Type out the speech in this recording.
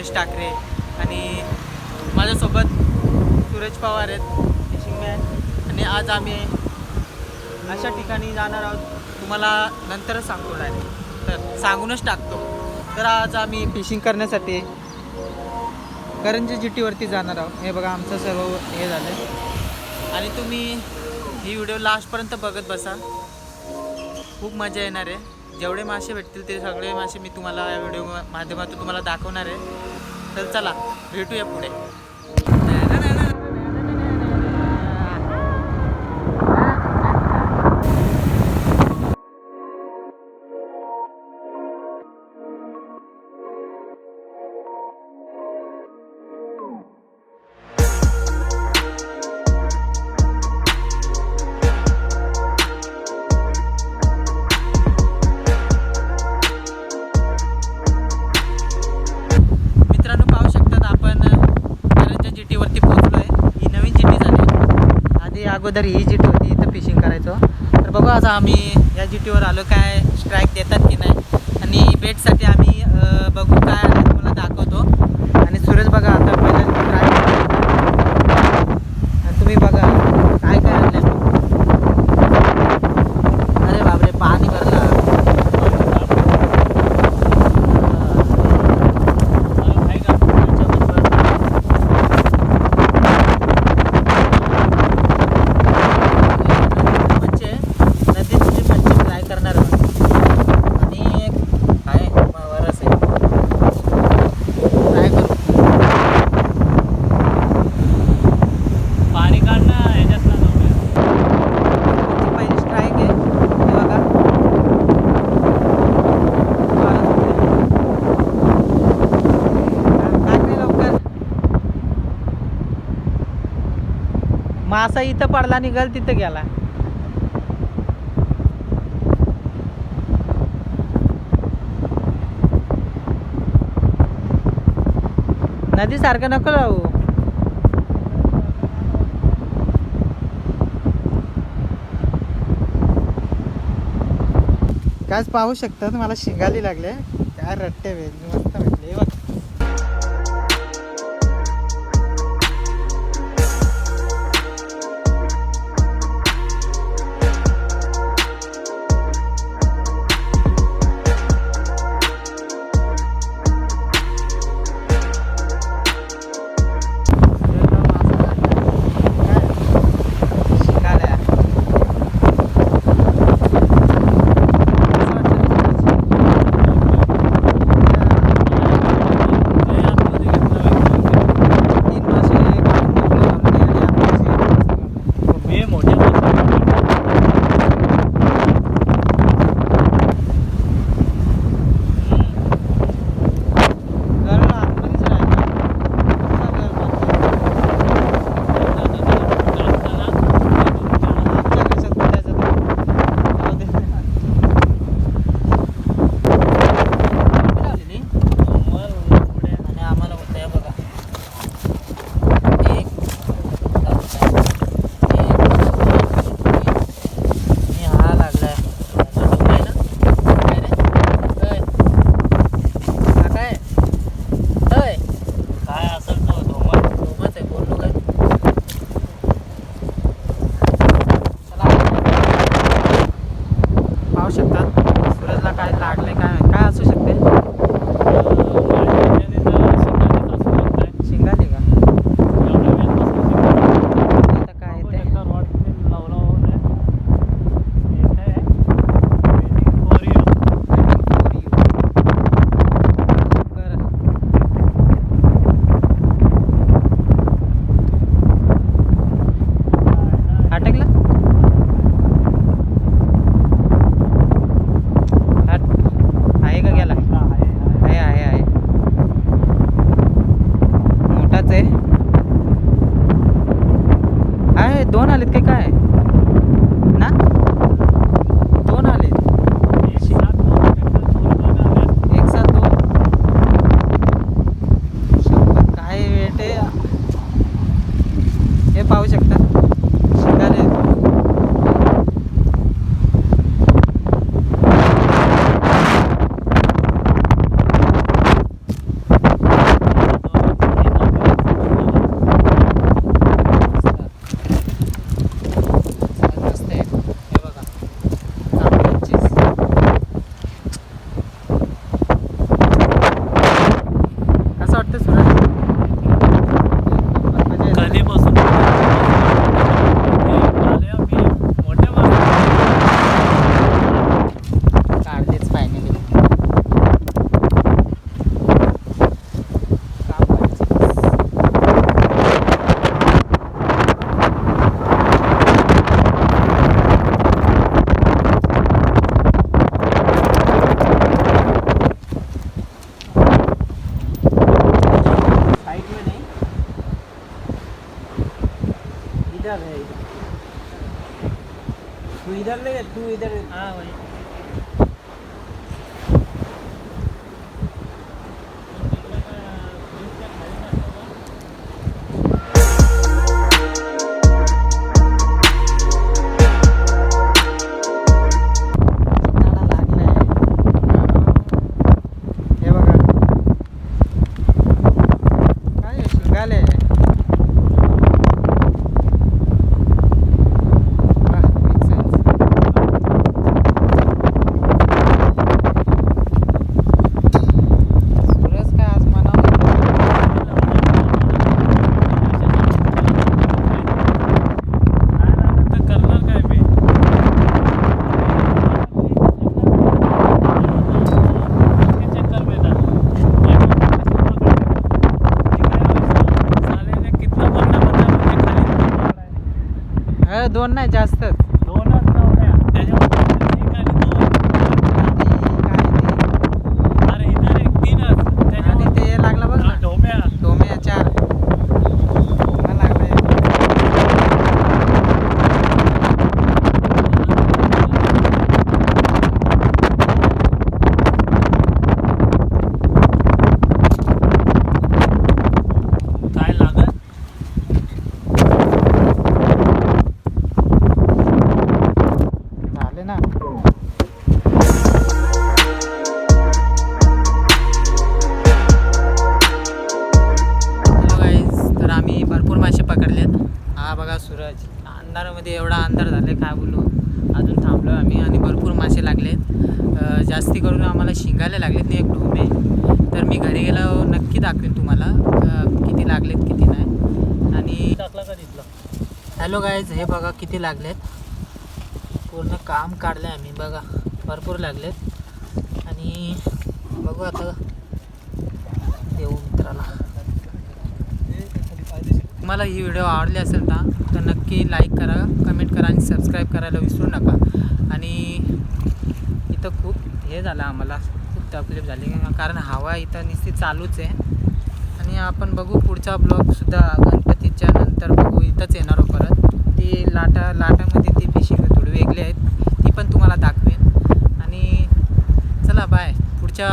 महेश ठाकरे आणि माझ्यासोबत सुरेश पवार आहेत फिशिंगमॅन आणि आज आम्ही अशा ठिकाणी जाणार आहोत. तुम्हाला नंतरच सांगतो डायरेक्ट तर सांगूनच टाकतो. तर आज आम्ही फिशिंग करण्यासाठी करंजी जिटीवरती जाणार आहोत. हे बघा आमचं सर्व हे झालं आणि तुम्ही ही व्हिडिओ लास्टपर्यंत बघत बसा. खूप मजा येणार आहे. जेवढे मासे भेटतील ते सगळे मासे मी तुम्हाला या व्हिडिओ माध्यमातून तुम्हाला दाखवणार आहे. तर चला भेटूया पुढे. अगोदर ही जिटी होती इथं फिशिंग करायचो. तर बघू आता आम्ही या जिटीवर आलो काय स्ट्राईक देतात की नाही. आणि बेटसाठी आम्ही बघू काय तुम्हाला दाखवतो. आणि सुरेश बघा आता पहिलं ट्राय आणि तुम्ही बघा काय काय आणलं अरे बापरे पाणी भरला मच्छी नदीची मच्छी फ्राय करणार आणि काय वरस आहे फ्राय करू पाणी काढणं ह्याच्यात ना जाऊया. मच्छी पहिली स्ट्राईक आहे हे बघा वारं सुटलंय. टाक रे लवकर मासा इथं पडला निघाल तिथं गेला. नदी सारखं नको राहू काच पाहू शकतात मला शिंगाली लागले. काय रट्टे भेटले मस्त इधर ले तू इधर हाँ वही तर मी घरी गेलो नक्की दाखवेन तुम्हाला किती लागलेत किती नाही. आणि टाकला का तिथलं? हॅलो गाईज हे बघा किती लागलेत. पूर्ण काम काढलं आम्ही बघा भरपूर लागलेत. आणि बघू आता देऊ मित्राला. तुम्हाला ही व्हिडिओ आवडली असेल ना तर नक्की लाईक करा कमेंट करा आणि सबस्क्राईब करायला विसरू नका. आणि इथं खूप हे झालं आम्हाला. तकलीफ झाली कारण हवा इथं नुसती चालूच आहे. आणि आपण बघू पुढचा ब्लॉगसुद्धा गणपतीच्या नंतर बघू इथंच येणार परत. ती लाटा लाटामध्ये ती फिशिंग थोडी वेगळी आहेत. ती पण तुम्हाला दाखवेन. आणि चला बाय पुढच्या